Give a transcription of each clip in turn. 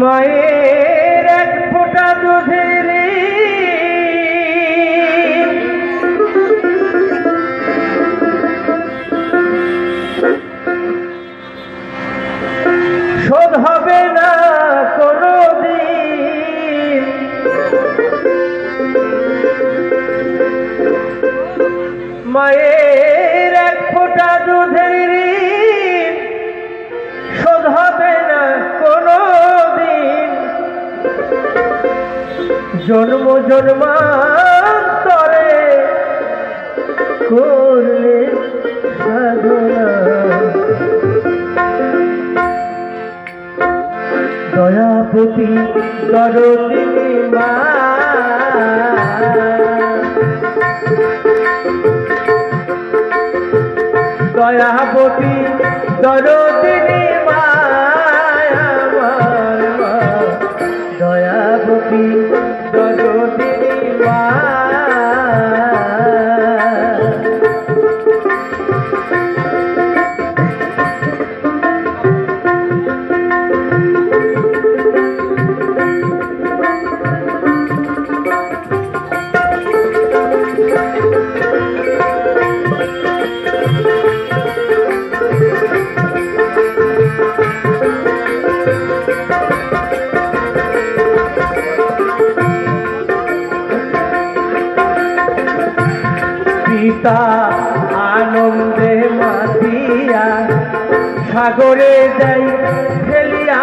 মায়ের এক ফোঁটা দুধের শোধ হবে না কোনো মায়ের জন্ম জন্মান্তরে করলে সাধনা। দয়াপতি দরদিনী মা। দয়াপতি দরদিনী পিতা আনন্দে মাতিয়া সাগরে যাই ফেলিয়া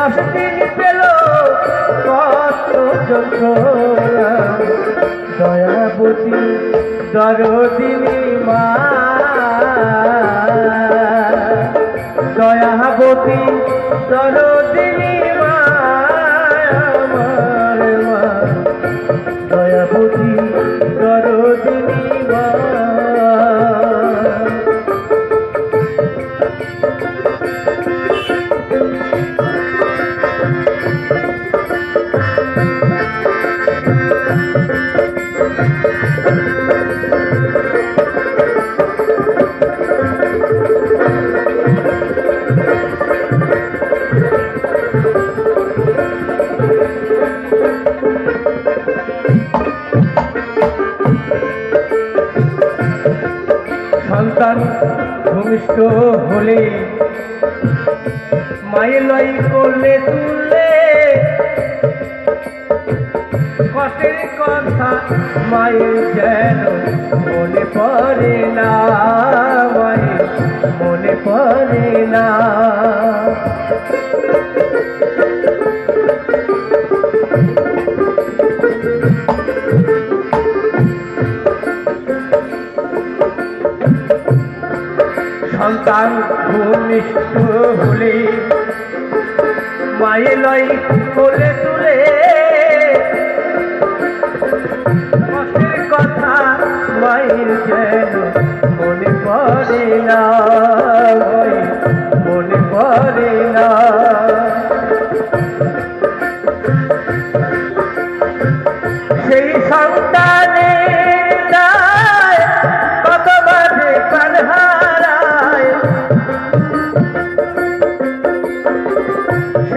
দশ দিন পেল কত যন্ত্রণা দয়াবতী দরদিনী মা। দয়াবতী দরদিনী সন্তান ভূমিষ্ঠ হলে মাইলাই লই করলে তুললে কষ্টের কথা মায়ের যেন মনে পড়ে না মায়ের মনে পড়ে না। সন্তান ভূমিষ্ঠ হলে মায়ে লই কোলে তুলে। কথা মায়ের যেন মনে পড়ে না। মনে পড়ে না।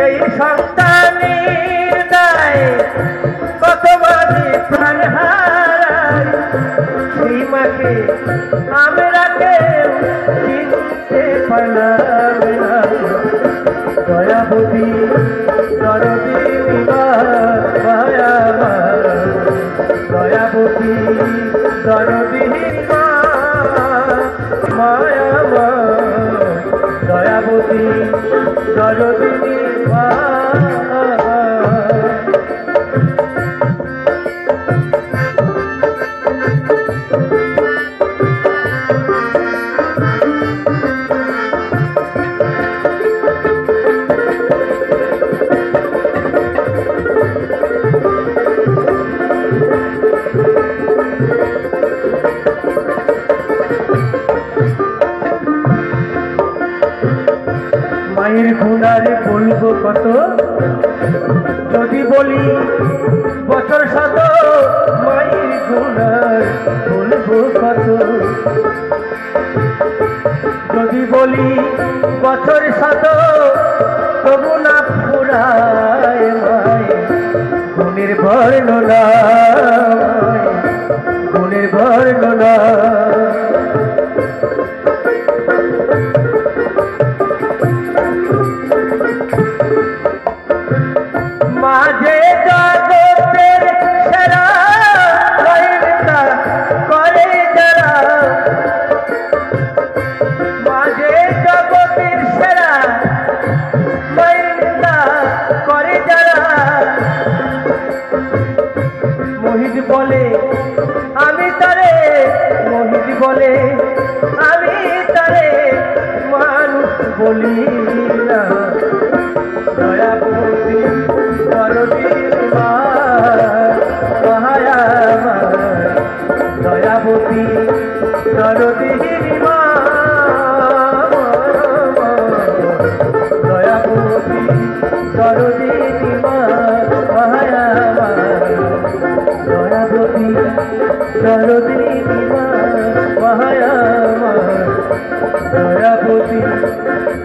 সেই সন্তানের দায় কত বাজে প্রাণ হারাই সেই আমরা কেউ চিনতে পারলাম না। দয়াবতী দয়াবতী দরদী মায়ের গুণার বলব কত? যদি বলি বছর শত, মায়ের গুণার বলব কত? যদি বলি বছর শত, তবু না ফুরায় মায়। গুণের বর্ণনা গুণের বর্ণনা। মোহিত বলে আমি তারে মোহিত বলে আমি তারে মানুষ বলি না।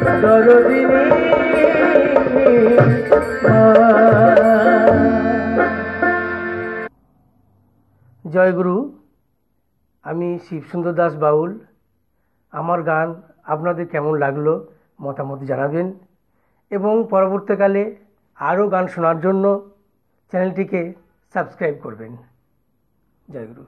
দরদিনী জয়গুরু আমি শিবসুন্দর দাস বাউল। আমার গান আপনাদের কেমন লাগল মতামত জানাবেন এবং পরবর্তীকালে আরও গান শোনার জন্য চ্যানেলটিকে সাবস্ক্রাইব করবেন। জয়গুরু